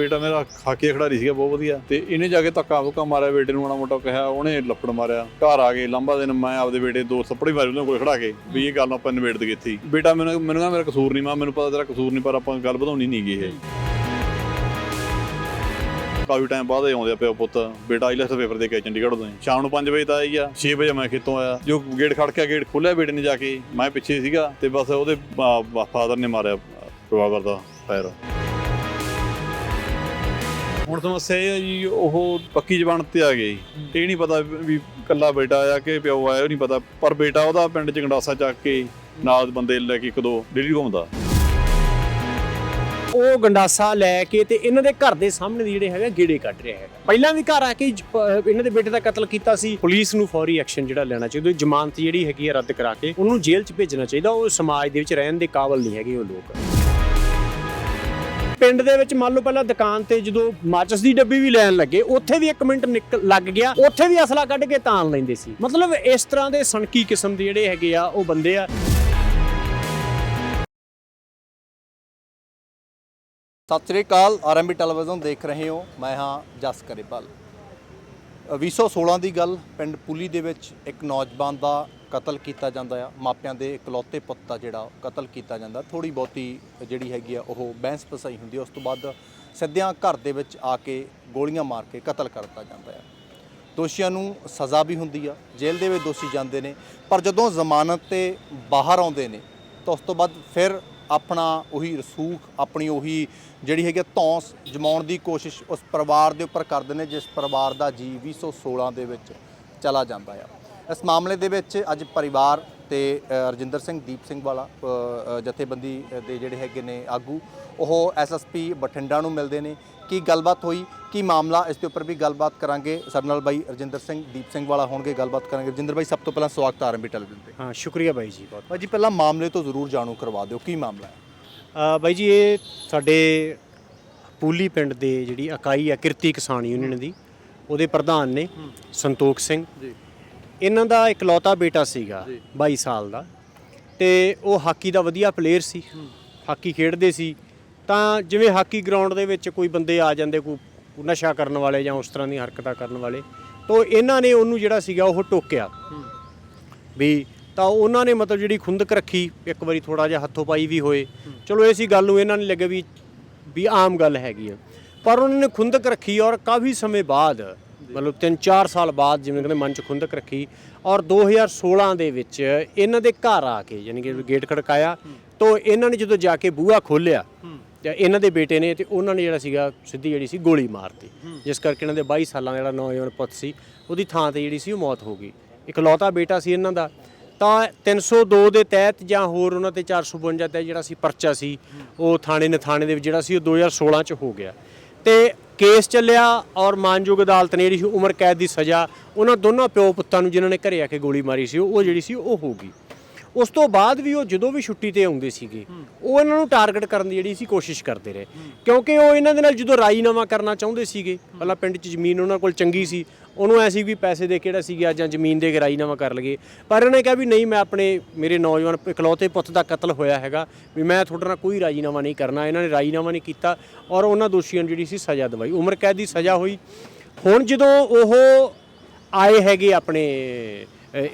ਬੇਟਾ ਮੇਰਾ ਹਾਕੀ ਖਿਡਾਰੀ ਸੀਗਾ, ਬਹੁਤ ਵਧੀਆ। ਤੇ ਇਹਨੇ ਜਾ ਕੇ ਧੱਕਾ ਧੁੱਕਾ ਮਾਰਿਆ, ਬੇਟੇ ਨੂੰ ਮਾੜਾ ਮੋਟਾ ਕਿਹਾ, ਉਹਨੇ ਲੱਪੜ ਮਾਰਿਆ। ਘਰ ਆ ਗਏ, ਲੰਬਾ ਦਿਨ ਮੈਂ ਆਪਦੇ ਬੇਟੇ ਦੋ ਥੱਪੜੀ ਮਾਰੇ ਉਹਦੇ ਕੋਲ ਖੜਾ ਕੇ, ਵੀ ਇਹ ਗੱਲ ਆਪਾਂ ਨਿਬੇੜ ਦਈਏ ਇੱਥੇ ਬੇਟਾ ਮੈਨੂੰ ਮੈਨੂੰ ਕਹਿੰਦਾ ਮੇਰਾ ਕਸੂਰ ਨਹੀਂ, ਮੈਂ ਮੈਨੂੰ ਪਤਾ ਤੇਰਾ ਕਸੂਰ ਨਹੀਂ, ਪਰ ਆਪਾਂ ਗੱਲ ਵਧਾਉਣੀ ਨਹੀਂ ਗਈ ਇਹ। ਕਾਫੀ ਟਾਈਮ ਬਾਅਦ ਆਉਂਦੇ ਆ ਪਿਓ ਪੁੱਤ। ਬੇਟਾ ਆਈਲੈਟਸ ਪੇਪਰ ਦੇ ਕੇ ਚੰਡੀਗੜ੍ਹ ਤੋਂ। ਸ਼ਾਮ ਨੂੰ 5 ਵਜੇ ਤਾਂ ਆਈ ਆ 6 ਵਜੇ ਮੈਂ ਖੇਤੋਂ ਆਇਆ। ਜੋ ਗੇਟ ਖੜ ਕੇ ਗੇਟ ਖੋਲਿਆ ਬੇਟੇ ਨੇ ਜਾ ਕੇ। ਮੈਂ ਪਿੱਛੇ ਸੀਗਾ, ਤੇ ਬਸ ਉਹਦੇ ਫਾਦਰ ਨੇ ਮਾਰਿਆ ਰਿਵਾਲਵਰ ਦਾ ਫਾਇਰ ਹੁਣ ਸਮੱਸਿਆ ਇਹ ਹੈ ਜੀ ਉਹ ਪੱਕੀ ਜ਼ਬਾਨ ਤੇ ਆ ਗਈ ਇਹ ਨਹੀਂ ਪਤਾ ਵੀ ਕੱਲਾ ਬੇਟਾ ਆਇਆ ਕਿ ਪਿਓ ਆਇਆ ਉਹ ਨਹੀਂ ਪਤਾ। ਪਰ ਬੇਟਾ ਉਹਦਾ ਪਿੰਡ ਚ ਗੰਡਾਸਾ ਚੱਕ ਕੇ ਨਾਲ ਬੰਦੇ ਲੈ ਕੇ ਇੱਕ ਦੋ ਡੇਲੀ ਘੁੰਮਦਾ। ਉਹ ਗੰਡਾਸਾ ਲੈ ਕੇ ਤੇ ਇਹਨਾਂ ਦੇ ਘਰ ਦੇ ਸਾਹਮਣੇ ਦੀ ਜਿਹੜੇ ਹੈਗਾ ਗੇੜੇ ਕੱਢ ਰਿਹਾ ਹੈਗਾ। ਪਹਿਲਾਂ ਵੀ ਘਰ ਆ ਕੇ ਜ- ਪ- ਇਹਨਾਂ ਦੇ ਬੇਟੇ ਦਾ ਕਤਲ ਕੀਤਾ ਸੀ। ਪੁਲਿਸ ਨੂੰ ਫੌਰੀ ਐਕਸ਼ਨ ਜਿਹੜਾ ਲੈਣਾ ਚਾਹੀਦਾ ਜ਼ਮਾਨਤ ਜਿਹੜੀ ਹੈਗੀ ਹੈ ਰੱਦ ਕਰਾ ਕੇ ਉਹਨੂੰ ਜੇਲ੍ਹ 'ਚ ਭੇਜਣਾ ਚਾਹੀਦਾ। ਉਹ ਸਮਾਜ ਦੇ ਵਿੱਚ ਰਹਿਣ ਦੇ ਕਾਬਿਲ ਨਹੀਂ ਹੈਗੇ ਉਹ ਲੋਕ। ਪਿੰਡ ਦੇ ਵਿੱਚ ਮੰਨ ਲਓ ਪਹਿਲਾਂ ਦੁਕਾਨ ਤੇ ਜਦੋਂ ਮਾਚਸ ਦੀ ਡੱਬੀ ਵੀ ਲੈਣ ਲੱਗੇ ਉੱਥੇ ਵੀ 1 ਮਿੰਟ ਨਿਕਲ ਲੱਗ ਗਿਆ ਉੱਥੇ ਵੀ ਅਸਲਾ ਕੱਢ ਕੇ ਤਾਣ ਲੈਂਦੇ ਸੀ। ਮਤਲਬ ਇਸ ਤਰ੍ਹਾਂ ਦੇ ਸਣਕੀ ਕਿਸਮ ਦੇ ਜਿਹੜੇ ਹੈਗੇ ਆ ਉਹ ਬੰਦੇ ਆ। ਸਤਿ ਸ੍ਰੀ ਅਕਾਲ ਆਰਐਮਬੀ ਟੈਲੀਵਿਜ਼ਨ ਦੇਖ ਰਹੇ ਹੋ। ਮੈਂ ਹਾਂ ਜਸ ਕਰੇਪਾਲ ਅ, 2016 ਦੀ ਗੱਲ ਪਿੰਡ ਪੁਲੀ ਦੇ ਵਿੱਚ ਇੱਕ ਨੌਜਵਾਨ ਦਾ ਕਤਲ ਕੀਤਾ ਜਾਂਦਾ ਆ। ਮਾਪਿਆਂ ਦੇ ਇਕਲੌਤੇ ਪੁੱਤ ਦਾ ਜਿਹੜਾ ਕਤਲ ਕੀਤਾ ਜਾਂਦਾ। ਥੋੜੀ ਬਹੁਤੀ ਜਿਹੜੀ ਹੈਗੀ ਆ, ਉਹ ਬਹਿਸ ਪਸਾਈ ਹੁੰਦੀ ਉਸ ਤੋਂ ਬਾਅਦ ਸਿੱਧਿਆਂ ਘਰ ਦੇ ਵਿੱਚ ਆ ਕੇ ਗੋਲੀਆਂ ਮਾਰ ਕੇ ਕਤਲ ਕਰ ਦਿੱਤਾ ਜਾਂਦਾ ਆ। ਦੋਸ਼ੀਆਂ ਨੂੰ ਸਜ਼ਾ ਵੀ ਹੁੰਦੀ ਆ। ਜੇਲ੍ਹ ਦੇ ਵਿੱਚ ਦੋਸ਼ੀ ਜਾਂਦੇ ਨੇ। ਪਰ ਜਦੋਂ ਜ਼ਮਾਨਤ ਤੇ ਬਾਹਰ ਆਉਂਦੇ ਨੇ, ਤਾਂ ਉਸ ਤੋਂ ਬਾਅਦ ਫਿਰ ਆਪਣਾ ਉਹੀ ਰਸੂਖ, ਆਪਣੀ ਉਹੀ ਜਿਹੜੀ ਹੈਗੀ ਆ ਧੌਂਸ ਜਮਾਉਣ ਦੀ ਕੋਸ਼ਿਸ਼ ਉਸ ਪਰਿਵਾਰ ਦੇ ਉੱਪਰ ਕਰਦੇ ਨੇ, ਜਿਸ ਪਰਿਵਾਰ ਦਾ ਜੀ 2016 ਦੇ ਵਿੱਚ ਚਲਾ ਜਾਂਦਾ ਆ। ਇਸ ਮਾਮਲੇ ਦੇ ਵਿੱਚ ਅੱਜ ਪਰਿਵਾਰ ਤੇ ਰਜਿੰਦਰ ਸਿੰਘ ਦੀਪ ਸਿੰਘ ਵਾਲਾ ਜਥੇਬੰਦੀ ਦੇ ਜਿਹੜੇ ਹੈਗੇ ਨੇ ਆਗੂ ਉਹ ਐਸਐਸਪੀ ਬਠਿੰਡਾ ਨੂੰ ਮਿਲਦੇ ਨੇ। ਕੀ ਗੱਲਬਾਤ ਹੋਈ? ਕੀ ਮਾਮਲਾ? ਇਸ ਦੇ ਉੱਪਰ ਵੀ ਗੱਲਬਾਤ ਕਰਾਂਗੇ। ਸਾਡੇ ਨਾਲ ਬਾਈ ਰਜਿੰਦਰ ਸਿੰਘ ਦੀਪ ਸਿੰਘ ਵਾਲਾ ਹੋਣਗੇ ਗੱਲਬਾਤ ਕਰਾਂਗੇ। ਰਜਿੰਦਰ ਬਾਈ ਸਭ ਤੋਂ ਪਹਿਲਾਂ ਸਵਾਗਤ ਆਰਐਮਬੀ ਟੈਲੀਵਿਜ਼ਨ ਤੇ। ਹਾਂ ਸ਼ੁਕਰੀਆ ਬਾਈ ਜੀ ਬਹੁਤ ਬਾਈ ਜੀ ਪਹਿਲਾਂ ਮਾਮਲੇ ਤੋਂ ਜ਼ਰੂਰ ਜਾਣੂ ਕਰਵਾ ਦਿਓ। ਕੀ ਮਾਮਲਾ ਹੈ? ਬਾਈ ਜੀ ਇਹ ਸਾਡੇ ਪੂਲੀ ਪਿੰਡ ਦੇ ਜਿਹੜੀ ਇਕਾਈ ਆ ਕਿਰਤੀ ਕਿਸਾਨ ਯੂਨੀਅਨ ਦੀ ਉਹਦੇ ਪ੍ਰਧਾਨ ਨੇ ਸੰਤੋਖ ਸਿੰਘ। ਜੀ। ਇਹਨਾਂ ਦਾ ਇਕਲੌਤਾ ਬੇਟਾ ਸੀਗਾ ਜੀ। 22 ਸਾਲ ਦਾ। ਤੇ ਉਹ ਹਾਕੀ ਦਾ ਵਧੀਆ ਪਲੇਅਰ ਸੀ। ਹਾਕੀ ਖੇਡਦੇ ਸੀ। ਤਾਂ ਜਿਵੇਂ ਹਾਕੀ ਗਰਾਊਂਡ ਦੇ ਵਿੱਚ ਕੋਈ ਬੰਦੇ ਆ ਜਾਂਦੇ ਕੋਈ ਨਸ਼ਾ ਕਰਨ ਵਾਲੇ ਜਾਂ ਉਸ ਤਰ੍ਹਾਂ ਦੀਆਂ ਹਰਕਤਾਂ ਕਰਨ ਵਾਲੇ ਤਾਂ ਇਹਨਾਂ ਨੇ ਉਹਨੂੰ ਜਿਹੜਾ ਸੀਗਾ ਉਹ ਟੋਕਿਆ। ਵੀ ਤਾਂ ਉਹਨਾਂ ਨੇ ਮਤਲਬ ਜਿਹੜੀ ਖੁੰਦਕ ਰੱਖੀ ਇੱਕ ਵਾਰੀ ਥੋੜਾ ਜਿਹਾ ਹੱਥੋਂ ਪਾਈ ਵੀ ਹੋਏ। ਚਲੋ ਐਸੀ ਗੱਲ ਨੂੰ ਇਹਨਾਂ ਨੇ ਲੱਗੇ ਵੀ ਵੀ ਆਮ ਗੱਲ ਹੈਗੀ ਆ। ਪਰ ਉਹਨਾਂ ਨੇ ਖੁੰਦਕ ਰੱਖੀ ਔਰ ਕਾਫੀ ਸਮੇਂ ਬਾਅਦ ਮਤਲਬ 3-4 ਸਾਲ ਬਾਅਦ ਜਿਵੇਂ ਕਹਿੰਦੇ ਮਨ ਚ ਖੁੰਦਕ ਰੱਖੀ ਔਰ 2016 ਦੇ ਵਿੱਚ ਇਹਨਾਂ ਦੇ ਘਰ ਆ ਕੇ ਯਾਨੀ ਕਿ ਗੇਟ ਖੜਕਾਇਆ ਤੋਂ ਇਹਨਾਂ ਨੇ ਜਦੋਂ ਜਾ ਕੇ ਬੂਹਾ ਖੋਲ੍ਹਿਆ ਤੇ ਇਹਨਾਂ ਦੇ ਬੇਟੇ ਨੇ ਤੇ ਉਹਨਾਂ ਨੇ ਜਿਹੜਾ ਸੀਗਾ ਸਿੱਧੀ ਜਿਹੜੀ ਸੀ ਗੋਲੀ ਮਾਰਤੀ। ਜਿਸ ਕਰਕੇ ਇਹਨਾਂ ਦੇ 22 ਸਾਲਾਂ ਦਾ ਜਿਹੜਾ ਨੌਜਵਾਨ ਪੁੱਤ ਸੀ ਉਹਦੀ ਥਾਂ ਤੇ ਜਿਹੜੀ ਸੀ ਉਹ ਮੌਤ ਹੋ ਗਈ। ਇਕਲੌਤਾ ਬੇਟਾ ਸੀ ਇਹਨਾਂ ਦਾ। ਤਾਂ 302 ਦੇ ਤਹਿਤ ਜਾਂ ਹੋਰ ਉਹਨਾਂ ਤੇ 452 ਤੇ ਜਿਹੜਾ ਸੀ ਪਰਚਾ ਸੀ ਉਹ ਥਾਣੇ ਨਥਾਣੇ ਦੇ ਵਿੱਚ ਜਿਹੜਾ ਸੀ ਉਹ 2016 ਚ ਹੋ ਗਿਆ। ਤੇ ਕੇਸ ਚੱਲਿਆ ਔਰ ਮਾਨਯੋਗ ਅਦਾਲਤ ਨੇ ਜਿਹੜੀ ਸੀ ਉਮਰ ਕੈਦ ਦੀ ਸਜ਼ਾ, ਉਹਨਾਂ ਦੋਨਾਂ ਪਿਓ ਪੁੱਤਾਂ ਨੂੰ ਜਿਨ੍ਹਾਂ ਨੇ ਘਰੇ ਆ ਕੇ ਗੋਲੀ ਮਾਰੀ ਸੀ, ਉਹ ਜਿਹੜੀ ਸੀ ਉਹ ਹੋ ਗਈ। ਉਸ ਤੋਂ ਬਾਅਦ ਵੀ ਉਹ ਜਦੋਂ ਵੀ ਛੁੱਟੀ ਤੇ ਆਉਂਦੇ ਸੀਗੇ, ਉਹ ਇਹਨਾਂ ਨੂੰ ਟਾਰਗੇਟ ਕਰਨ ਦੀ ਜਿਹੜੀ ਸੀ ਕੋਸ਼ਿਸ਼ ਕਰਦੇ ਰਹੇ। ਕਿਉਂਕਿ ਉਹ ਇਹਨਾਂ ਦੇ ਨਾਲ ਜਦੋਂ ਰਾਜੀਨਾਮਾ ਕਰਨਾ ਚਾਹੁੰਦੇ ਸੀਗੇ, ਪਹਿਲਾਂ ਪਿੰਡ 'ਚ ਜ਼ਮੀਨ ਉਹਨਾਂ ਕੋਲ ਚੰਗੀ ਸੀ ਉਹਨੂੰ ਐ ਸੀ ਵੀ ਪੈਸੇ ਦੇ ਕਿਹੜਾ ਸੀਗਾ ਜਾਂ ਜ਼ਮੀਨ ਦੇ ਕੇ ਰਾਜੀਨਾਮਾ ਕਰ ਲਗੇ ਪਰ ਇਹਨੇ ਕਿਹਾ ਵੀ ਨਹੀਂ, ਮੈਂ ਆਪਣੇ, ਮੇਰੇ ਨੌਜਵਾਨ ਇਕਲੌਤੇ ਪੁੱਤ ਦਾ ਕਤਲ ਹੋਇਆ ਹੈਗਾ, ਵੀ ਮੈਂ ਤੁਹਾਡੇ ਨਾਲ ਕੋਈ ਰਾਜੀਨਾਮਾ ਨਹੀਂ ਕਰਨਾ। ਇਹਨਾਂ ਨੇ ਰਾਜੀਨਾਮਾ ਨਹੀਂ ਕੀਤਾ ਔਰ ਉਹਨਾਂ ਦੋਸ਼ੀਆਂ ਨੂੰ ਜਿਹੜੀ ਸੀ ਸਜ਼ਾ ਦਵਾਈ। ਉਮਰ ਕੈਦ ਦੀ ਸਜ਼ਾ ਹੋਈ। ਹੁਣ ਜਦੋਂ ਉਹ ਆਏ ਹੈਗੇ ਆਪਣੇ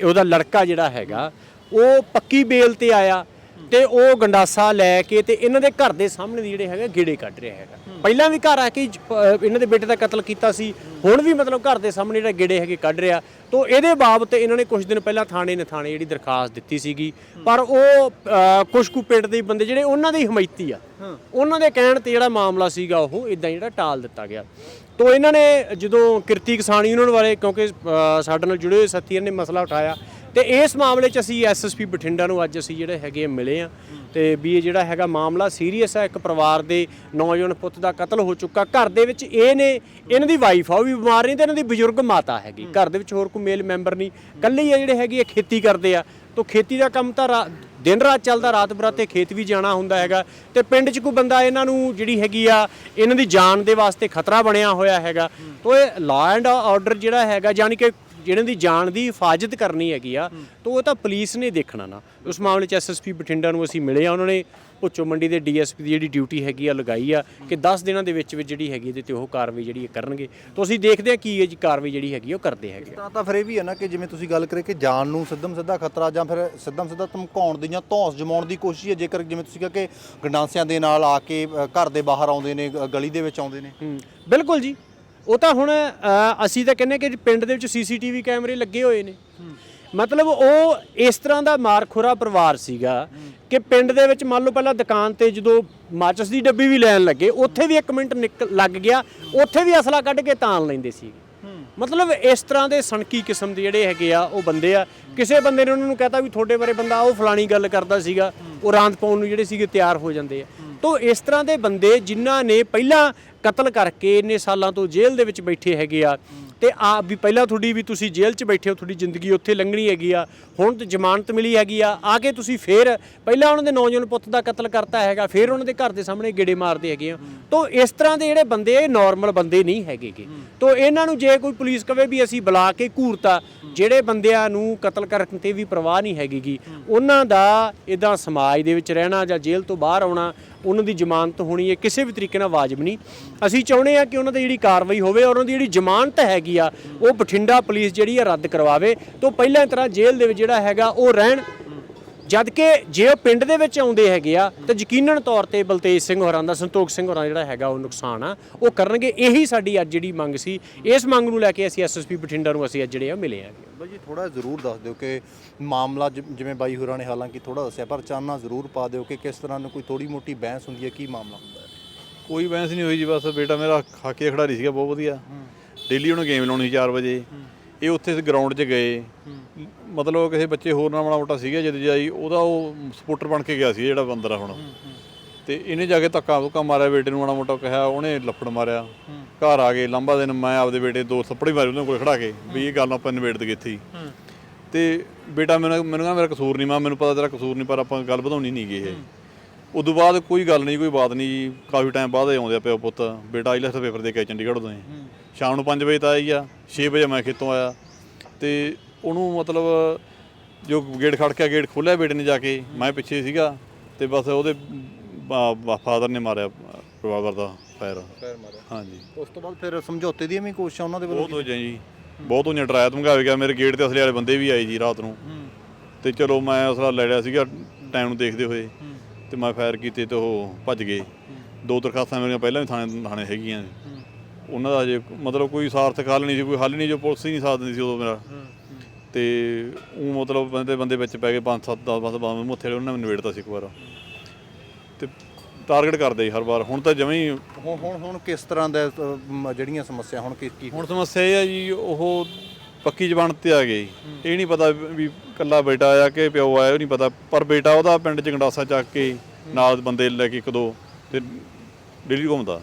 ਉਹਦਾ ਲੜਕਾ ਜਿਹੜਾ ਹੈਗਾ, ਉਹ ਪੱਕੀ ਬੇਲ ਤੇ ਆਇਆ। ਤੇ ਉਹ ਗੰਡਾਸਾ ਲੈ ਕੇ ਤੇ ਇਹਨਾਂ ਦੇ ਘਰ ਦੇ ਸਾਹਮਣੇ ਦੀ ਜਿਹੜੇ ਹੈਗੇ ਗੇੜੇ ਕੱਢ ਰਿਹਾ ਹੈਗਾ। ਪਹਿਲਾਂ ਵੀ ਘਰ ਆ ਕੇ ਜ- ਇਹਨਾਂ ਦੇ ਬੇਟੇ ਦਾ ਕਤਲ ਕੀਤਾ ਸੀ ਹੁਣ ਵੀ ਮਤਲਬ ਘਰ ਦੇ ਸਾਹਮਣੇ ਜਿਹੜਾ ਗੇੜੇ ਹੈਗੇ ਕੱਢ ਰਿਹਾ। ਤੋਂ ਇਹਦੇ ਬਾਬਤ ਇਹਨਾਂ ਨੇ ਕੁਝ ਦਿਨ ਪਹਿਲਾਂ ਥਾਣੇ ਨਥਾਣੇ ਜਿਹੜੀ ਦਰਖਾਸਤ ਦਿੱਤੀ ਸੀਗੀ। ਪਰ ਉਹ ਅਹ, ਕੁਛ ਕੁ ਪਿੰਡ ਦੇ ਬੰਦੇ ਜਿਹੜੇ ਉਹਨਾਂ ਦੇ ਹੀ ਹਮਾਇਤੀ ਆ। ਉਹਨਾਂ ਦੇ ਕਹਿਣ ਤੇ ਜਿਹੜਾ ਮਾਮਲਾ ਸੀਗਾ ਉਹ ਇਦਾਂ ਜਿਹੜਾ ਟਾਲ ਦਿੱਤਾ ਗਿਆ। ਤੋਂ ਇਹਨਾਂ ਨੇ ਜਦੋਂ ਕਿਰਤੀ ਕਿਸਾਨ ਯੂਨੀਅਨ ਵਾਲੇ ਕਿਉਂਕਿ ਅ, ਸਾਡੇ ਨਾਲ ਜੁੜੇ ਹੋਏ ਸਾਥੀਆਂ ਨੇ ਮਸਲਾ ਉਠਾਇਆ। ਤੇ ਇਸ ਮਾਮਲੇ 'ਚ ਅਸੀਂ ਐਸਐਸਪੀ ਬਠਿੰਡਾ ਨੂੰ ਅੱਜ ਅਸੀਂ ਜਿਹੜੇ ਹੈਗੇ ਆ ਮਿਲੇ ਆ ਤੇ ਵੀ ਇਹ ਜਿਹੜਾ ਹੈਗਾ ਮਾਮਲਾ ਸੀਰੀਅਸ ਹੈ ਇੱਕ ਪਰਿਵਾਰ ਦੇ ਨੌਜਵਾਨ ਪੁੱਤ ਦਾ ਕਤਲ ਹੋ ਚੁੱਕਾ। ਘਰ ਦੇ ਵਿੱਚ ਇਹ ਨੇ, ਇਹਨਾਂ ਦੀ ਵਾਈਫ ਆ, ਉਹ ਵੀ ਬਿਮਾਰ ਨਹੀਂ ਤੇ ਇਹਨਾਂ ਦੀ ਬਜ਼ੁਰਗ ਮਾਤਾ ਹੈਗੀ। ਘਰ ਦੇ ਵਿੱਚ ਹੋਰ ਕੋਈ ਮੇਲ ਮੈਂਬਰ ਨਹੀਂ। ਇਕੱਲੇ ਹੀ ਆ ਜਿਹੜੇ ਹੈਗੇ ਆ ਖੇਤੀ ਕਰਦੇ ਆ। ਤੋਂ ਖੇਤੀ ਦਾ ਕੰਮ ਤਾਂ ਰਾ- ਦਿਨ ਰਾਤ ਚੱਲਦਾ, ਰਾਤ ਬਰਾਤੇ ਖੇਤ ਵੀ ਜਾਣਾ ਹੁੰਦਾ ਹੈਗਾ। ਤੇ ਪਿੰਡ 'ਚ ਕੋਈ ਬੰਦਾ ਇਹਨਾਂ ਨੂੰ ਜਿਹੜੀ ਹੈਗੀ ਆ, ਇਹਨਾਂ ਦੀ ਜਾਨ ਦੇ ਵਾਸਤੇ ਖਤਰਾ ਬਣਿਆ ਹੋਇਆ ਹੈਗਾ। ਤੋਂ ਇਹ ਲਾ ਐਂਡ ਆਰਡਰ ਜਿਹੜਾ ਹੈਗਾ ਯਾਨੀ ਕਿ ਜਿਹਨਾਂ ਦੀ ਜਾਨ ਦੀ ਹਿਫਾਜ਼ਤ ਕਰਨੀ ਹੈਗੀ ਆ ਤੋਂ ਉਹ ਤਾਂ ਪੁਲਿਸ ਨੇ ਦੇਖਣਾ ਨਾ। ਉਸ ਮਾਮਲੇ 'ਚ ਐਸਐਸਪੀ ਬਠਿੰਡਾ ਨੂੰ ਅਸੀਂ ਮਿਲੇ ਆ ਉਹਨਾਂ ਨੇ ਪੁੱਚੋ ਮੰਡੀ ਦੇ ਡੀਐਸਪੀ ਦੀ ਜਿਹੜੀ ਡਿਊਟੀ ਹੈਗੀ ਆ ਲਗਾਈ ਆ ਕਿ 10 ਦਿਨਾਂ ਦੇ ਵਿੱਚ ਵਿੱਚ ਜਿਹੜੀ ਹੈਗੀ ਇਹਦੇ ਤੇ ਉਹ ਕਾਰਵਾਈ ਜਿਹੜੀ ਇਹ ਕਰਨਗੇ। ਤਾਂ ਅਸੀਂ ਦੇਖਦੇ ਆ ਕੀ ਇਹ ਜੀ ਕਾਰਵਾਈ ਜਿਹੜੀ ਹੈਗੀ ਆ ਉਹ ਕਰਦੇ ਹੈਗੇ ਆ। ਤਾਂ ਤਾਂ ਫਿਰ ਇਹ ਵੀ ਹੈ ਨਾ ਕਿ ਜਿਵੇਂ ਤੁਸੀਂ ਗੱਲ ਕਰੇ ਕਿ ਜਾਨ ਨੂੰ ਸਿੱਧਮ ਸਿੱਧਾ ਖਤਰਾ ਜਾਂ ਫਿਰ ਸਿੱਧਮ ਸਿੱਧਾ ਧਮਕਾਉਣ ਦੀ ਜਾਂ ਧੌਂਸ ਜਮਾਉਣ ਦੀ ਕੋਸ਼ਿਸ਼ ਹੈ ਜੇਕਰ ਜਿਵੇਂ ਤੁਸੀਂ ਕਿਹਾ ਕਿ ਗੰਡਾਸਿਆਂ ਦੇ ਨਾਲ ਆ ਕੇ ਘਰ ਦੇ ਬਾਹਰ ਆਉਂਦੇ ਨੇ ਗਲੀ ਦੇ ਵਿੱਚ ਆਉਂਦੇ ਨੇ। ਬਿਲਕੁਲ ਜੀ। ਉਹ ਤਾਂ ਹੁਣ ਅਸੀਂ ਤਾਂ ਕਹਿੰਦੇ ਕਿ ਪਿੰਡ ਦੇ ਵਿੱਚ ਸੀਸੀਟੀਵੀ ਕੈਮਰੇ ਲੱਗੇ ਹੋਏ ਨੇ। ਮਤਲਬ ਉਹ ਇਸ ਤਰ੍ਹਾਂ ਦਾ ਮਾਰਖੁਰਾ ਪਰਿਵਾਰ ਸੀਗਾ ਕਿ ਪਿੰਡ ਦੇ ਵਿੱਚ ਮੰਨ ਲਓ ਪਹਿਲਾਂ ਦੁਕਾਨ ਤੇ ਜਦੋਂ ਮਾਚਸ ਦੀ ਡੱਬੀ ਵੀ ਲੈਣ ਲੱਗੇ, ਉੱਥੇ ਵੀ 1 ਮਿੰਟ ਨਿਕਲ ਲੱਗ ਗਿਆ। ਉੱਥੇ ਵੀ ਅਸਲਾ ਕੱਢ ਕੇ ਤਾਣ ਲੈਂਦੇ ਸੀ। ਮਤਲਬ ਇਸ ਤਰ੍ਹਾਂ ਦੇ ਸਣਕੀ ਕਿਸਮ ਦੇ ਜਿਹੜੇ ਹੈਗੇ ਆ, ਉਹ ਬੰਦੇ ਆ। ਕਿਸੇ ਬੰਦੇ ਨੇ ਉਹਨਾਂ ਨੂੰ ਕਹਤਾ ਵੀ ਤੁਹਾਡੇ ਬਾਰੇ ਬੰਦਾ ਉਹ ਫਲਾਣੀ ਗੱਲ ਕਰਦਾ ਸੀਗਾ, ਉਹ ਰਾਂਦ ਪਾਉਣ ਨੂੰ ਜਿਹੜੇ ਸੀਗੇ ਤਿਆਰ ਹੋ ਜਾਂਦੇ ਆ। ਤੋਂ ਇਸ ਤਰ੍ਹਾਂ ਦੇ ਬੰਦੇ ਜਿਨ੍ਹਾਂ ਨੇ ਪਹਿਲਾਂ ਕਤਲ ਕਰਕੇ ਇੰਨੇ ਸਾਲਾਂ ਤੋਂ ਜੇਲ੍ਹ ਦੇ ਵਿੱਚ ਬੈਠੇ ਹੈਗੇ ਆ ਤੇ ਆ ਵੀ ਪਹਿਲਾਂ ਤੁਹਾਡੀ ਵੀ ਤੁਸੀਂ ਜੇਲ੍ਹ 'ਚ ਬੈਠੇ ਹੋ, ਤੁਹਾਡੀ ਜ਼ਿੰਦਗੀ ਉੱਥੇ ਲੰਘਣੀ ਹੈਗੀ ਆ, ਹੁਣ ਤੇ ਜ਼ਮਾਨਤ ਮਿਲੀ ਹੈਗੀ ਆ ਆ ਕੇ ਤੁਸੀਂ ਫੇਰ ਪਹਿਲਾਂ ਉਹਨਾਂ ਦੇ ਨੌਜਵਾਨ ਪੁੱਤ ਦਾ ਕਤਲ ਕਰਤਾ ਹੈਗਾ, ਫੇਰ ਉਹਨਾਂ ਦੇ ਘਰ ਦੇ ਸਾਹਮਣੇ ਗੇੜੇ ਮਾਰਦੇ ਹੈਗੇ ਆ। ਤੋਂ ਇਸ ਤਰ੍ਹਾਂ ਦੇ ਜਿਹੜੇ ਬੰਦੇ ਇਹ ਨਾਰਮਲ ਬੰਦੇ ਨਹੀਂ ਹੈਗੇਗੇ ਤੋਂ ਇਹਨਾਂ ਨੂੰ ਜੇ ਕੋਈ ਪੁਲਿਸ ਕਵੇ ਵੀ ਅਸੀਂ ਬੁਲਾ ਕੇ ਘੂਰਤਾ, ਜਿਹੜੇ ਬੰਦਿਆਂ ਨੂੰ ਕਤਲ ਕਰਨ ਤੇ ਵੀ ਪਰਵਾਹ ਨਹੀਂ ਹੈਗੀਗੀ ਉਹਨਾਂ ਦਾ ਇਦਾਂ ਸਮਾਜ ਦੇ ਵਿੱਚ ਰਹਿਣਾ ਜਾਂ ਜੇਲ੍ਹ ਤੋਂ ਬਾਹਰ ਆਉਣਾ, ਉਹਨਾਂ ਦੀ ਜ਼ਮਾਨਤ ਹੋਣੀ ਹੈ, ਕਿਸੇ ਵੀ ਤਰੀਕੇ ਨਾਲ ਵਾਜਬ ਨਹੀਂ। ਅਸੀਂ ਚਾਹੁੰਦੇ ਆ ਕਿ ਉਹਨਾਂ ਦੀ ਜਿਹੜੀ ਕਾਰਵਾਈ ਹੋਵੇ ਔਰ ਉਹਨਾਂ ਦੀ ਜਿਹੜੀ ਜ਼ਮਾਨਤ ਹੈਗੀ ਆ, ਉਹ ਬਠਿੰਡਾ ਪੁਲਿਸ ਜਿਹੜੀ ਆ ਰੱਦ ਕਰਵਾਵੇ। ਤੋਂ ਪਹਿਲਾਂ ਤਰ੍ਹਾਂ ਜੇਲ੍ਹ ਦੇ ਵਿੱਚ ਜਿਹੜਾ ਹੈਗਾ, ਉਹ ਰਹਿਣ। ਜਦ ਕਿ ਜੇ ਉਹ ਪਿੰਡ ਦੇ ਵਿੱਚ ਆਉਂਦੇ ਹੈਗੇ ਆ, ਤਾਂ ਯਕੀਨਨ ਤੌਰ ਤੇ ਬਲਤੇਜ ਸਿੰਘ ਹੋਰਾਂ ਦਾ, ਸੰਤੋਖ ਸਿੰਘ ਹੋਰਾਂ ਦਾ ਜਿਹੜਾ ਹੈਗਾ, ਉਹ ਨੁਕਸਾਨ ਆ। ਉਹ ਕਰਨਗੇ, ਇਹੀ ਸਾਡੀ ਅੱਜ ਜਿਹੜੀ ਮੰਗ ਸੀ। ਇਸ ਮੰਗ ਨੂੰ ਲੈ ਕੇ ਅਸੀਂ ਐਸਐਸਪੀ ਬਠਿੰਡਾ ਨੂੰ ਅਸੀਂ ਅੱਜ ਜਿਹੜੇ ਆ ਮਿਲੇ ਆ। ਬਾਈ ਜੀ ਥੋੜਾ ਜ਼ਰੂਰ ਦੱਸ ਦਿਓ ਕਿ ਮਾਮਲਾ ਜਿਵੇਂ ਬਾਈ ਹੋਰਾਂ ਨੇ ਹਾਲਾਂਕਿ ਥੋੜਾ ਦੱਸਿਆ, ਪਰ ਚਾਨਣਾ ਜ਼ਰੂਰ ਪਾ ਦਿਓ ਕਿ ਕਿਸ ਤਰ੍ਹਾਂ ਨੂੰ ਕੋਈ ਥੋੜੀ ਮੋਟੀ ਬਹਿਸ ਹੁੰਦੀ ਹੈ, ਕੀ ਮਾਮਲਾ ਹੁੰਦਾ ਹੈ? ਕੋਈ ਬੈਂਸ ਨਹੀਂ ਹੋਈ ਜੀ ਬਸ ਬੇਟਾ ਮੇਰਾ ਹਾਕੀ ਖਿਡਾਰੀ ਸੀਗਾ ਬਹੁਤ ਵਧੀਆ। ਡੇਲੀ ਉਹਨੂੰ ਗੇਮ ਲਾਉਣੀ ਸੀ 4 ਵਜੇ। ਇਹ ਉੱਥੇ ਗਰਾਊਂਡ 'ਚ ਗਏ। ਮਤਲਬ ਕਿਸੇ ਬੱਚੇ ਹੋਰ ਨਾਲ ਮਾੜਾ ਮੋਟਾ ਸੀਗਾ ਜਦ ਜਾਈ ਉਹਦਾ ਉਹ ਸਪੋਰਟਰ ਬਣ ਕੇ ਗਿਆ ਸੀ ਜਿਹੜਾ ਬੰਦਰ ਆ ਹੁਣ ਤੇ ਇਹਨੇ ਜਾ ਕੇ ਧੱਕਾ ਧੁੱਕਾ ਮਾਰਿਆ ਬੇਟੇ ਨੂੰ ਮਾੜਾ ਮੋਟਾ ਕਿਹਾ ਉਹਨੇ ਲੱਫੜ ਮਾਰਿਆ। ਘਰ ਆ ਗਏ ਲੰਬਾ ਦਿਨ ਮੈਂ ਆਪਦੇ ਬੇਟੇ ਦੋ ਥੱਪੜ ਹੀ ਮਾਰੇ ਉਹਦੇ ਕੋਲ ਖੜਾ ਕੇ ਵੀ ਇਹ ਗੱਲ ਆਪਾਂ ਨਿਬੇੜ ਦਗੇ ਇੱਥੇ ਤੇ ਬੇਟਾ ਮੈਨੂੰ ਮੈਨੂੰ ਕਹਿੰਦਾ ਮੇਰਾ ਕਸੂਰ ਨਹੀਂ ਮੈਂ ਮੈਨੂੰ ਪਤਾ ਤੇਰਾ ਕਸੂਰ ਨਹੀਂ ਪਰ ਆਪਾਂ ਗੱਲ ਵਧਾਉਣੀ ਨਹੀਂ ਗਈ ਇਹ। ਉਦੋਂ ਬਾਅਦ ਕੋਈ ਗੱਲ ਨਹੀਂ ਕੋਈ ਬਾਤ ਨਹੀਂ ਜੀ। ਕਾਫੀ ਟਾਈਮ ਬਾਅਦ ਇਹ ਆਉਂਦੇ ਆ ਪਿਓ ਪੁੱਤ। ਬੇਟਾ ਆਈਲੈਟਸ ਦਾ ਪੇਪਰ ਦੇ ਕੇ ਆਇਆ ਚੰਡੀਗੜ੍ਹ ਤੋਂ ਹੀ। ਸ਼ਾਮ ਨੂੰ 5 ਵਜੇ ਤਾਂ ਆਈ ਆ 6 ਵਜੇ ਮੈਂ ਖੇਤੋਂ ਆਇਆ। ਤੇ ਉਹਨੂੰ ਮਤਲਬ ਜੋ ਗੇਟ ਖੜ ਕੇ ਗੇਟ ਖੋਲ੍ਹਿਆ ਬੇਟੇ ਨੇ ਜਾ ਕੇ ਮੈਂ ਪਿੱਛੇ ਸੀਗਾ ਤੇ ਬਸ ਉਹਦੇ ਫਾਦਰ ਨੇ ਮਾਰਿਆ ਪ੍ਰਭਾਵਰ ਦਾ ਪੈਰ ਪੈਰ ਮਾਰਿਆ। ਹਾਂਜੀ। ਉਸ ਤੋਂ ਬਾਅਦ ਫਿਰ ਸਮਝੌਤੇ ਦੀਆਂ ਵੀ ਕੋਸ਼ਿਸ਼ਾਂ ਉਹਨਾਂ ਦੇ ਵੱਲੋਂ ਬਹੁਤ ਹੋ ਜਾਈ ਜੀ ਬਹੁਤ ਉਹਨੇ ਡਰਾਇਆ ਧਮਕਾਇਆ ਗਿਆ। ਮੇਰੇ ਗੇਟ ਤੇ ਅਸਲੇ ਵਾਲੇ ਬੰਦੇ ਵੀ ਆਏ ਜੀ ਰਾਤ ਨੂੰ। ਤੇ ਚਲੋ ਮੈਂ ਅਸਲਾ ਲੈ ਲਿਆ ਸੀਗਾ ਟਾਈਮ ਨੂੰ ਦੇਖਦੇ ਹੋਏ। ਤੇ ਮੈਂ ਫਾਇਰ ਕੀਤੇ ਤੇ ਉਹ ਭੱਜ ਗਏ। ਦੋ ਦਰਖਾਸਤਾਂ ਮੇਰੀਆਂ ਪਹਿਲਾਂ ਵੀ ਥਾਣੇ ਥਾਣੇ ਹੈਗੀਆਂ ਉਹਨਾਂ ਦਾ ਅਜੇ ਮਤਲਬ ਕੋਈ ਸਾਰਥਕ ਹੱਲ ਨਹੀਂ ਸੀ ਕੋਈ ਹੱਲ ਨਹੀਂ ਜੋ ਪੁਲਿਸ ਹੀ ਨਹੀਂ ਸਾਥ ਦਿੰਦੀ ਸੀ ਉਦੋਂ ਮੇਰਾ। ਤੇ ਉਹ ਮਤਲਬ ਬੰਦੇ ਬੰਦੇ ਵਿੱਚ ਪੈ ਗਏ 5 7 10 ਬਸ ਬਾਵੇਂ ਮੁੱਥੇ ਉਹਨਾਂ ਨੇ ਨਿਬੇੜਤਾ ਸੀ ਇੱਕ ਵਾਰ। ਤੇ ਟਾਰਗੇਟ ਕਰਦੇ ਹਰ ਵਾਰ। ਹੁਣ ਤਾਂ ਜਮਾਂ ਹੀ ਹੁਣ ਹੁਣ ਹੁਣ ਕਿਸ ਤਰ੍ਹਾਂ ਦਾ ਜਿਹੜੀਆਂ ਸਮੱਸਿਆ ਹੁਣ ਕੀ ਕੀ ਹੁਣ ਸਮੱਸਿਆ ਇਹ ਆ ਜੀ ਉਹ ਪੱਕੀ ਜ਼ਬਾਨ ਤੇ ਆ ਗਈ। ਇਹ ਨਹੀਂ ਪਤਾ ਵੀ ਕੱਲਾ ਬੇਟਾ ਆਇਆ ਕਿ ਪਿਓ ਆਇਆ ਉਹ ਨਹੀਂ ਪਤਾ। ਪਰ ਬੇਟਾ ਉਹਦਾ ਪਿੰਡ ਚ ਗੰਡਾਸਾ ਚੱਕ ਕੇ ਨਾਲ ਬੰਦੇ ਲੈ ਕੇ ਇੱਕ ਦੋ ਤੇ ਡੇਲੀ ਘੁੰਮਦਾ।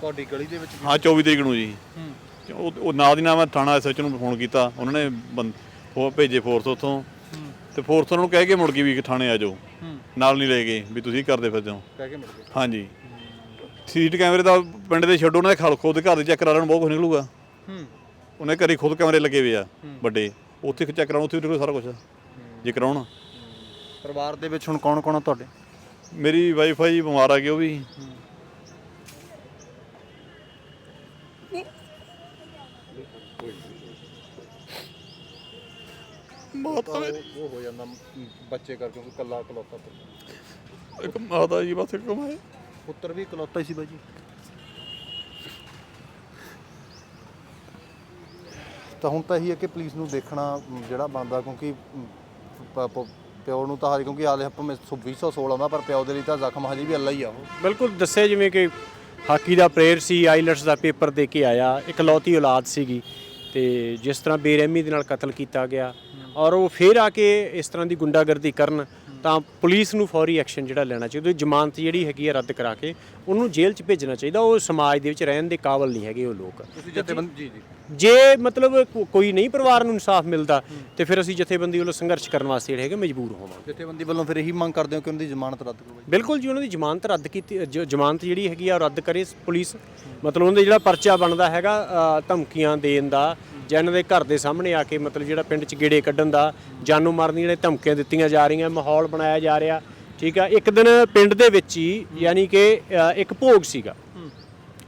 ਤੁਹਾਡੀ ਗਲੀ ਦੇ ਵਿੱਚ ਹਾਂ 24 ਤਰੀਕ ਨੂੰ ਜੀ। ਉਹ ਉਹ ਨਾਲ ਦੀ ਨਾਲ ਮੈਂ ਥਾਣਾ ਐਸਐਚ ਨੂੰ ਫੋਨ ਕੀਤਾ। ਉਹਨਾਂ ਨੇ ਉਹ ਭੇਜੇ ਫੋਰਸ ਉੱਥੋਂ। ਤੇ ਫੋਰਸ ਉਹਨਾਂ ਨੂੰ ਕਹਿ ਕੇ ਮੁੜ ਗਈ ਵੀ ਥਾਣੇ ਆ ਜਾਓ। ਨਾਲ ਨਹੀਂ ਲੈ ਗਏ ਵੀ ਤੁਸੀਂ ਕਰਦੇ ਫਿਰਦੇ ਹੋ ਕਹਿ ਕੇ ਮਿਲ ਗਏ। ਹਾਂਜੀ। ਸੀਟ ਕੈਮਰੇ ਦਾ ਪਿੰਡ ਦੇ ਛੱਡੋ ਉਹਨਾਂ ਦੇ ਖਲ ਖੁਦ ਘਰ ਦੇ ਚੈੱਕ ਕਰਾ ਲੈਣ ਬਹੁਤ ਕੁਝ ਨਿਕਲੂਗਾ। ਹੂੰ। ਉਹਨੇ ਘਰੇ ਖੁਦ ਕੈਮਰੇ ਲੱਗੇ ਹੋਏ ਆ ਵੱਡੇ। ਉੱਥੇ ਚੈੱਕ ਕਰਾਉਣ ਉੱਥੇ ਵੀ ਸਾਰਾ ਕੁਝ ਜੇ ਕਰਾਉਣ। ਪਰਿਵਾਰ ਦੇ ਵਿੱਚ ਹੁਣ ਕੌਣ ਕੌਣ ਆ ਤੁਹਾਡੇ? ਮੇਰੀ ਵਾਈਫਾਈ ਬਿਮਾਰ ਆ ਗਈ ਉਹ ਵੀ। ਮਾਤਾ ਉਹ ਹੋ ਜਾਂਦਾ ਬੱਚੇ ਕਰਕੇ ਕਿਉਂਕਿ ਕੱਲਾ ਇਕਲੌਤਾ ਇੱਕ ਮਾਤਾ ਜੀ ਬਸ ਇੱਕ ਮੈਂ। ਪੁੱਤਰ ਵੀ ਇਕਲੌਤਾ ਹੀ ਸੀ ਬਾਈ ਤਾਂ ਹੁਣ ਤਾਂ ਇਹੀ ਹੈ ਕਿ ਪੁਲਿਸ ਨੂੰ ਦੇਖਣਾ ਜਿਹੜਾ ਬੰਦਾ ਕਿਉਂਕਿ ਪ- ਪ- ਪਿਓ ਨੂੰ ਤਾਂ ਹਜੇ, ਕਿਉਂਕਿ ਆਲੇ ਹੱਪ ਮੇ 2016 ਦਾ, ਪਰ ਪਿਓ ਦੇ ਲਈ ਤਾਂ ਜ਼ਖਮ ਹਜੇ ਵੀ ਅੱਲਾ ਹੀ ਆ ਉਹ। ਬਿਲਕੁਲ ਦੱਸਿਆ ਜਿਵੇਂ ਕਿ ਹਾਕੀ ਦਾ ਪ੍ਰੇਅਰ ਸੀ, ਆਈਲਟਸ ਦਾ ਪੇਪਰ ਦੇ ਕੇ ਆਇਆ, ਇਕਲੌਤੀ ਔਲਾਦ ਸੀਗੀ, ਤੇ ਜਿਸ ਤਰ੍ਹਾਂ ਬੇਰਹਿਮੀ ਦੇ ਨਾਲ ਕਤਲ ਕੀਤਾ ਗਿਆ, ਔਰ ਉਹ ਫੇਰ ਆ ਕੇ ਇਸ ਤਰ੍ਹਾਂ ਦੀ ਗੁੰਡਾਗਰਦੀ ਕਰਨ ਤਾਂ ਪੁਲਿਸ ਨੂੰ ਫੌਰੀ ਐਕਸ਼ਨ ਜਿਹੜਾ ਲੈਣਾ ਚਾਹੀਦਾ ਜ਼ਮਾਨਤ ਜਿਹੜੀ ਹੈਗੀ ਹੈ ਰੱਦ ਕਰਾ ਕੇ ਉਹਨੂੰ ਜੇਲ੍ਹ 'ਚ ਭੇਜਣਾ ਚਾਹੀਦਾ ਉਹ ਸਮਾਜ ਦੇ ਵਿੱਚ ਰਹਿਣ ਦੇ ਕਾਬਿਲ ਨਹੀਂ ਹੈਗੇ ਉਹ ਲੋਕ। ਤੁਸੀਂ ਜਥੇਬੰਦ ਜੀ ਜੀ ਜੇ। ਮਤਲਬ ਕੋ- ਕੋਈ ਨਹੀਂ ਪਰਿਵਾਰ ਨੂੰ ਇਨਸਾਫ ਮਿਲਦਾ ਤੇ ਫਿਰ ਅਸੀਂ ਜਥੇਬੰਦੀ ਵੱਲੋਂ ਸੰਘਰਸ਼ ਕਰਨ ਵਾਸਤੇ ਜਿਹੜੇ ਹੈਗੇ ਮਜਬੂਰ ਹੋਵਾਂਗੇ। ਜਥੇਬੰਦੀ ਵੱਲੋਂ ਫਿਰ ਇਹੀ ਮੰਗ ਕਰਦੇ ਹੋ ਕਿ ਉਹਨਾਂ ਦੀ ਜ਼ਮਾਨਤ ਰੱਦ ਕਰੋ ਬਾਈ ਬਿਲਕੁਲ ਜੀ ਉਹਨਾਂ ਦੀ ਜ਼ਮਾਨਤ ਰੱਦ ਕੀਤੀ ਜ- ਜ਼ਮਾਨਤ ਜਿਹੜੀ ਹੈਗੀ ਆ ਉਹ ਰੱਦ ਕਰੇ ਪੁਲਿਸ। ਮਤਲਬ ਉਹਨਾਂ ਦੇ ਜਿਹੜਾ ਪਰਚਾ ਬਣਦਾ ਹੈਗਾ ਅ, ਧਮਕੀਆਂ ਦੇਣ ਦਾ ਜਾਂ ਇਹਨਾਂ ਦੇ ਘਰ ਦੇ ਸਾਹਮਣੇ ਆ ਕੇ ਮਤਲਬ ਜਿਹੜਾ ਪਿੰਡ 'ਚ ਗੇੜੇ ਕੱਢਣ ਦਾ, ਜਾਨੋਂ ਮਾਰਨ ਦੀਆਂ ਜਿਹੜੇ ਧਮਕੀਆਂ ਦਿੱਤੀਆਂ ਜਾ ਰਹੀਆਂ, ਮਾਹੌਲ ਬਣਾਇਆ ਜਾ ਰਿਹਾ। ਠੀਕ ਆ, ਇੱਕ ਦਿਨ ਪਿੰਡ ਦੇ ਵਿੱਚ ਹੀ ਯਾਨੀ ਕਿ ਇੱਕ ਭੋਗ ਸੀਗਾ।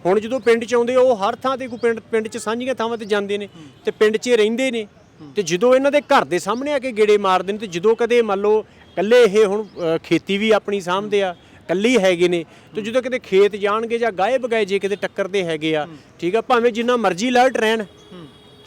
ਹੁਣ ਜਦੋਂ ਪਿੰਡ ਚ ਆਉਂਦੇ ਉਹ ਹਰ ਥਾਂ ਤੇ ਕੋਈ ਪਿੰਡ ਪਿੰਡ ਚ ਸਾਂਝੀਆਂ ਥਾਵਾਂ ਤੇ ਜਾਂਦੇ ਨੇ ਤੇ ਪਿੰਡ 'ਚ ਰਹਿੰਦੇ ਨੇ। ਤੇ ਜਦੋਂ ਇਹਨਾਂ ਦੇ ਘਰ ਦੇ ਸਾਹਮਣੇ ਆ ਕੇ ਗੇੜੇ ਮਾਰਦੇ ਨੇ ਤੇ ਜਦੋਂ ਕਦੇ ਮੰਨ ਲਓ ਇਕੱਲੇ ਇਹ ਹੁਣ ਖੇਤੀ ਵੀ ਆਪਣੀ ਸਾਂਭਦੇ ਆ, ਇਕੱਲੇ ਹੈਗੇ ਨੇ, ਤੇ ਜਦੋਂ ਕਿਤੇ ਖੇਤ ਜਾਣਗੇ ਜਾਂ ਗਾਏ ਬਗਾਏ ਜੇ ਕਿਤੇ ਟੱਕਰਦੇ ਹੈਗੇ ਆ, ਠੀਕ ਆ, ਭਾਵੇਂ ਜਿੰਨਾ ਮਰਜ਼ੀ ਅਲਰਟ ਰਹਿਣ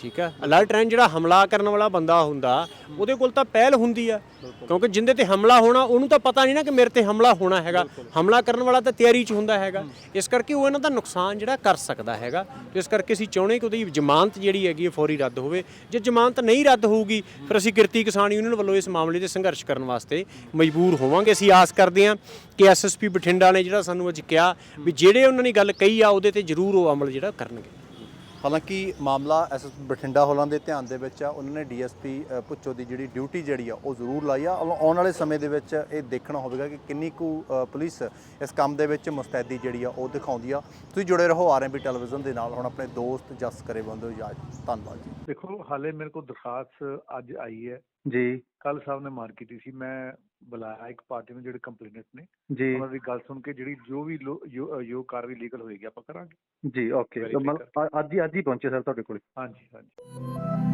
ਠੀਕ ਆ ਅਲਰਟ ਰਹਿਣ ਜਿਹੜਾ ਹਮਲਾ ਕਰਨ ਵਾਲਾ ਬੰਦਾ ਹੁੰਦਾ ਉਹਦੇ ਕੋਲ ਤਾਂ ਪਹਿਲ ਹੁੰਦੀ ਆ। ਕਿਉਂਕਿ ਜਿੰਦੇ ਤੇ ਹਮਲਾ ਹੋਣਾ ਉਹਨੂੰ ਤਾਂ ਪਤਾ ਨਹੀਂ ਨਾ ਕਿ ਮੇਰੇ ਤੇ ਹਮਲਾ ਹੋਣਾ ਹੈਗਾ। ਹਮਲਾ ਕਰਨ ਵਾਲਾ ਤਾਂ ਤਿਆਰੀ 'ਚ ਹੁੰਦਾ ਹੈਗਾ। ਇਸ ਕਰਕੇ ਉਹ ਇਹਨਾਂ ਦਾ ਨੁਕਸਾਨ ਜਿਹੜਾ ਕਰ ਸਕਦਾ ਹੈਗਾ। ਤੇ ਇਸ ਕਰਕੇ ਅਸੀਂ ਚਾਹੁੰਦੇ ਕਿ ਉਹਦੀ ਜ਼ਮਾਨਤ ਜਿਹੜੀ ਹੈਗੀ ਹੈ ਫੌਰੀ ਰੱਦ ਹੋਵੇ। ਜੇ ਜ਼ਮਾਨਤ ਨਹੀਂ ਰੱਦ ਹੋਊਗੀ ਫਿਰ ਅਸੀਂ ਕਿਰਤੀ ਕਿਸਾਨ ਯੂਨੀਅਨ ਵੱਲੋਂ ਇਸ ਮਾਮਲੇ ਤੇ ਸੰਘਰਸ਼ ਕਰਨ ਵਾਸਤੇ ਮਜਬੂਰ ਹੋਵਾਂਗੇ। ਅਸੀਂ ਆਸ ਕਰਦੇ ਹਾਂ ਕਿ ਐਸਐਸਪੀ ਬਠਿੰਡਾ ਨੇ ਜਿਹੜਾ ਸਾਨੂੰ ਅੱਜ ਕਿਹਾ ਵੀ ਜਿਹੜੇ ਉਹਨਾਂ ਨੇ ਗੱਲ ਕਹੀ ਆ ਉਹਦੇ ਤੇ ਜ਼ਰੂਰ ਉਹ ਅਮਲ ਜਿਹੜਾ ਕਰਨਗੇ। ਹਾਲਾਂਕਿ ਮਾਮਲਾ ਐਸ ਬਠਿੰਡਾ ਹੋਲਾਂ ਦੇ ਧਿਆਨ ਦੇ ਵਿੱਚ ਆ ਉਹਨਾਂ ਨੇ ਡੀਐਸਪੀ ਪੁੱਚੋ ਦੀ ਜਿਹੜੀ ਡਿਊਟੀ ਜਿਹੜੀ ਆ ਉਹ ਜ਼ਰੂਰ ਲਾਈ ਆ। ਆਉ- ਆਉਣ ਵਾਲੇ ਸਮੇਂ ਦੇ ਵਿੱਚ ਇਹ ਦੇਖਣਾ ਹੋਵੇਗਾ ਕਿ ਕਿੰਨੀ ਕੁ ਪੁਲਿਸ ਇਸ ਕੰਮ ਦੇ ਵਿੱਚ ਮੁਸਤੈਦੀ ਜਿਹੜੀ ਆ ਉਹ ਦਿਖਾਉਂਦੀ ਆ। ਤੁਸੀਂ ਜੁੜੇ ਰਹੋ ਆਰਐਮਬੀ ਟੈਲੀਵਿਜ਼ਨ ਦੇ ਨਾਲ। ਹੁਣ ਆਪਣੇ ਦੋਸਤ ਜਸ ਕਰੇ ਬੰਦੋ ਇਜਾਜ਼ਤ ਧੰਨਵਾਦ ਜੀ। ਦੇਖੋ ਹਾਲੇ ਮੇਰੇ ਕੋਲ ਦਰਖਾਸਤ ਅੱਜ ਆਈ ਹੈ। ਜੀ। ਕੱਲ ਸਾਹਿਬ ਨੇ ਮਾਰ ਕੀਤੀ ਸੀ। ਮੈਂ ਬੁਲਾਇਆ ਇੱਕ ਪਾਰਟੀ ਨੂੰ ਜਿਹੜੇ ਕੰਪਲੇਨਟ ਨੇ। ਜੀ। ਉਹਨਾਂ ਦੀ ਗੱਲ ਸੁਣ ਕੇ ਜਿਹੜੀ ਜੋ ਵੀ ਜੋ ਕਾਰਵਾਈ ਲੀਗਲ ਹੋਏਗੀ ਆਪਾਂ ਕਰਾਂਗੇ। ਜੀ ਓਕੇ ਅੱਜ ਹੀ ਅੱਜ ਹੀ ਪਹੁੰਚੇ ਸਰ ਤੁਹਾਡੇ ਕੋਲ। ਹਾਂਜੀ ਹਾਂਜੀ।